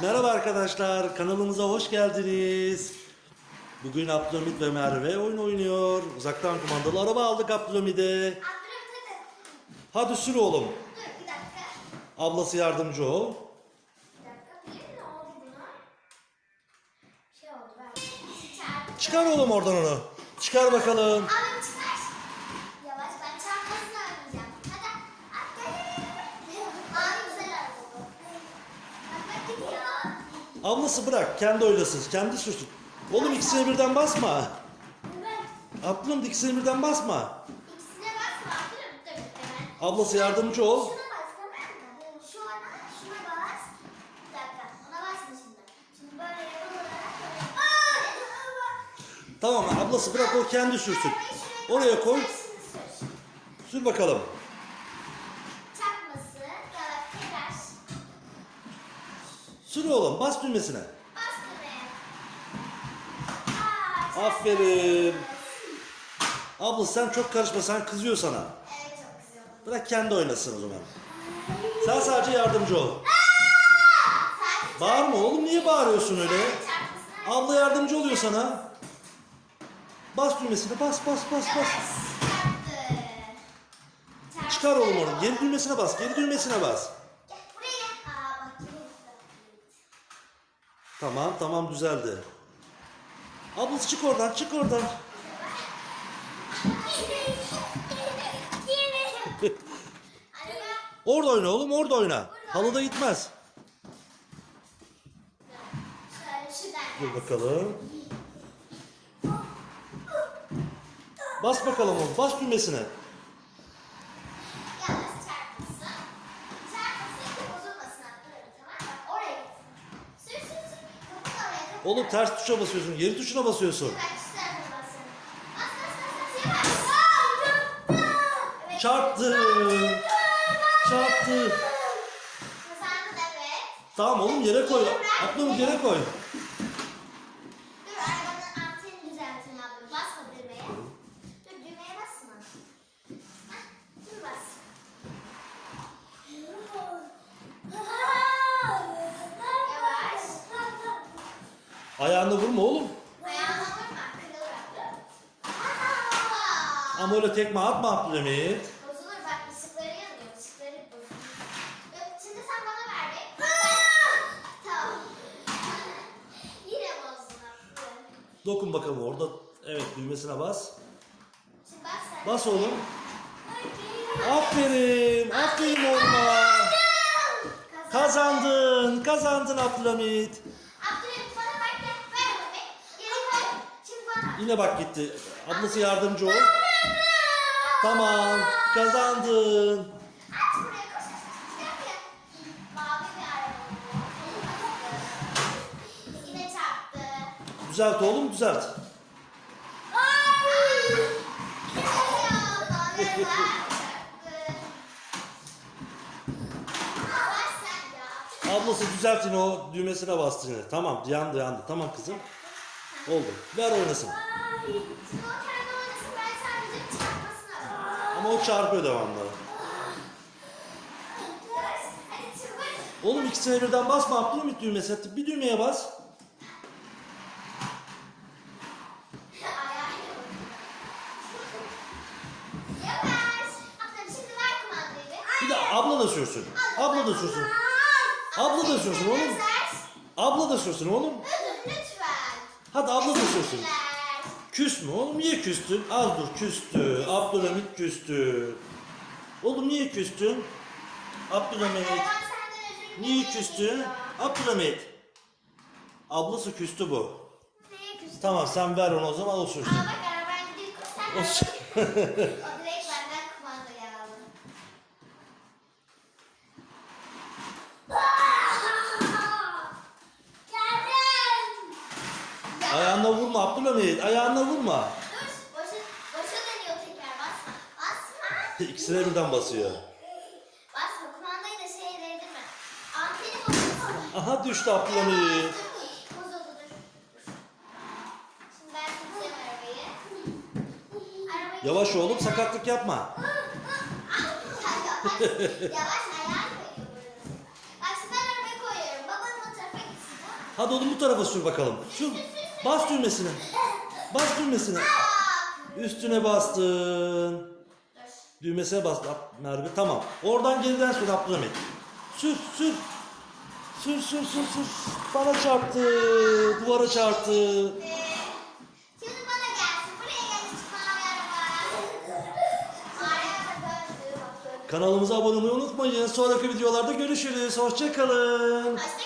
Merhaba arkadaşlar, kanalımıza hoş geldiniz. Bugün Abdülhamit ve Merve oyun oynuyor. Uzaktan kumandalı araba aldık Abdülhamit'e. Abdülhamit hadi. Sür oğlum. Dur bir dakika. Ablası yardımcı ol. Bir dakika. Ne oldu buna? Bir şey oldu ben. Çıkar oğlum oradan onu. Çıkar bakalım. Abim çıkar. Yavaş ben çarpmasını oynayacağım. Hadi. Hadi. Abi güzel araba bu. Bak bak gidiyor. Ablası bırak, kendi oynasın, kendi sürsün. Oğlum ikisine birden basma. Abdülhamit ikisine birden basma. ikisine basma. Dur hemen. Ablası yardımcı ol. Şuna bas tamam mı? Şu ana şuna bas. Bir dakika. Ona basma şimdi. Şimdi böyle yapılarak böyle. Tamam ablası bırak o kendi sürsün. Oraya koy, sür bakalım. Sür oğlum, bas düğmesine. Bas düğmeye. Aa, çaktı. Aferin. Abla sen çok karışma, sen kızıyor sana. Evet çok oldu. Bırak kendi oynasın o zaman. Sen sadece yardımcı ol. Bağırma oğlum, niye bağırıyorsun öyle? Abla yardımcı oluyor sana. Bas düğmesine, bas bas bas bas. Çıkar oğlum onu, geri düğmesine bas, geri düğmesine bas. Gel buraya gel. Aa bak yine Tamam, tamam düzeldi. Ablası çık oradan, çık oradan. Orada oyna oğlum, orada oyna. Halıda gitmez. Dur bakalım. Bas bakalım oğlum, bas düğmesine. Yavaş çarpması. Çarpması ki bozulmasın atlarım tamam mı? Bak oraya gitsin. Sür sür sür. Kapı da oraya kapı. Oğlum ters tuşa basıyorsun, geri tuşuna basıyorsun. Çarptı. Çarptı. Tamam oğlum yere koy. Aklını yere koy. Dur arabanın antenini düzelteyim abi. Basma düğmeye. Dur düğmeye basma. Hah, dur bas. Yavaş. Ayağını vurma oğlum. Ayağına vurma. Kırılır. Ama öyle tekme atma Abdülhamit. Bozulur bak ışıkları yanıyor. Işıkları bozulur. Yok, Şimdi sen bana ver be. Tamam. Yine bozdun aslında. Dokun bakalım orada. Evet düğmesine bas. Şimdi bas sen. Bas oğlum. Aferin. Aferin oğluma. Kazandın. Kazandın Abdülhamit. Abdülhamit bana bak gel. Ver onu be. Geri koy. Şimdi bana. Yine bak gitti. Ablası yardımcı ol. Tamam. Kazandın. Düzelt oğlum düzelt. Ablası düzelt yine o düğmesine bastı yine. Tamam yandı yandı. Tamam kızım. Oldu. Ver oynasın. Şimdi o kendi oynasın ben sadece çarpmasını alayım. Ama o çarpıyor devamlı. Hadi çıkmış. Oğlum ikisine birden basma Abdülhamit düğmesi. Bir düğmeye bas. Yavaş. Ablam şimdi ver kumandayı bir. Bir de abla da sürsün. Abla da sürsün. Abla da sürsün oğlum. Abla da sürsün oğlum. Lütfen. Hadi abla da sürsün. Küs mü oğlum? Niye küstün? Az dur küstü. Abdülhamit küstü. Oğlum niye küstün? Abdülhamit. Niye küstün? Abdülhamit. Ablası küstü bu. Tamam sen ver onu o zaman o sürsün. Aa bak araban gidiyor. Sen O de sür- O direkt benden kumandayı aldı. Geldim. Ayağına vurma Abdülhamit. Ayağına vurma. Dur. Boşa, boşa dönüyor tekrar. Basma. Basma. İkisine birden basıyor. Basma. Kumandayı da şeye değdirme. Anteni bozuldu. Aha düştü Abdülhamit. Bozuldu dur. Şimdi ben tutacağım arabayı. Arabayı Yavaş oğlum sakatlık yapma. Yavaş ayağını koyuyor buraya. Bak şimdi ben arabayı koyuyorum. Babanın o tarafa Hadi oğlum bu tarafa sür bakalım. Sür. Bas düğmesine. Bas düğmesine. Üstüne bastın. Düğmesine bas Ab- Merve. Tamam. Oradan geriden sür Abdülhamit. Sür sür. Sür sür sür sür. Bana çarptı. Duvara çarptı. Şimdi bana gelsin. Buraya araba döndü. Bak döndü. Kanalımıza abone olmayı unutmayın. Sonraki videolarda görüşürüz. Hoşçakalın. Hoşçakalın.